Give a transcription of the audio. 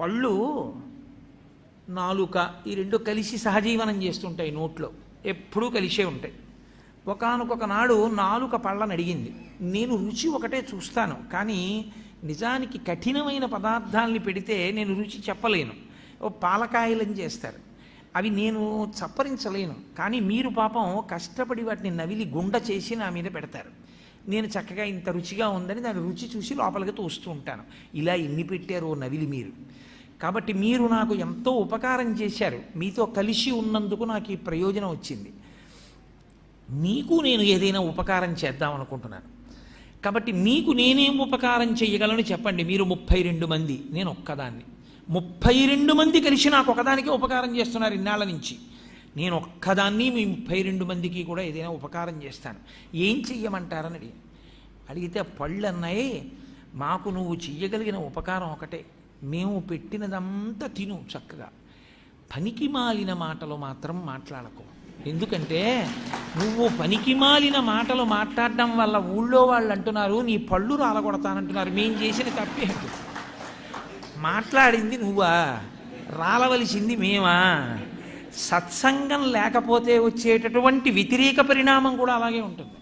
పళ్ళు నాలుక ఈ రెండు కలిసి సహజీవనం చేస్తుంటాయి నోట్లో. ఎప్పుడూ కలిసే ఉంటాయి. ఒకనకొక నాడు నాలుక పళ్ళని అడిగింది. నేను రుచి ఒకటే చూస్తాను కానీ నిజానికి కఠినమైన పదార్థాలని పెడితే నేను రుచి చెప్పలేను. ఓ పాలకాయలని చేస్తారు. అవి నేను చప్పరించలేను కానీ మీరు పాపం కష్టపడి వాటిని నవిలి గుండ చేసి నా మీద పెడతారు. నేను చక్కగా ఇంత రుచిగా ఉందని దాని రుచి చూసి లోపలికి తోస్తూ ఉంటాను. ఇలా ఎన్ని పెట్టారో నవిలి మీరు. కాబట్టి మీరు నాకు ఎంతో ఉపకారం చేశారు. మీతో కలిసి ఉన్నందుకు నాకు ఈ ప్రయోజనం వచ్చింది. మీకు నేను ఏదైనా ఉపకారం చేద్దాం అనుకుంటున్నాను. కాబట్టి మీకు నేనేం ఉపకారం చేయగలను చెప్పండి. మీరు ముప్పై రెండు మంది. నేను ఒక్కదాన్ని. ముప్పై రెండు మంది కలిసి నాకు ఒకదానికి ఉపకారం చేస్తున్నారు ఇన్నాళ్ళ నుంచి. నేను ఒక్కదాన్ని మీ ముప్పై రెండు మందికి కూడా ఏదైనా ఉపకారం చేస్తాను. ఏం చెయ్యమంటారని అడిగి అడిగితే పళ్ళు అన్నాయి మాకు నువ్వు చెయ్యగలిగిన ఉపకారం ఒకటే. మేము పెట్టినదంతా తిను చక్కగా. పనికి మాలిన మాటలు మాత్రం మాట్లాడకు. ఎందుకంటే నువ్వు పనికి మాలిన మాటలు మాట్లాడడం వల్ల ఊళ్ళో వాళ్ళు అంటున్నారు నీ పళ్ళు రాలగొడతానంటున్నారు. మేం చేసిన తప్పేంటి? మాట్లాడింది నువ్వా? రాలవలసింది మేమా? సత్సంగం లేకపోతే వచ్చేటటువంటి వ్యతిరేక పరిణామం కూడా అలాగే ఉంటుంది.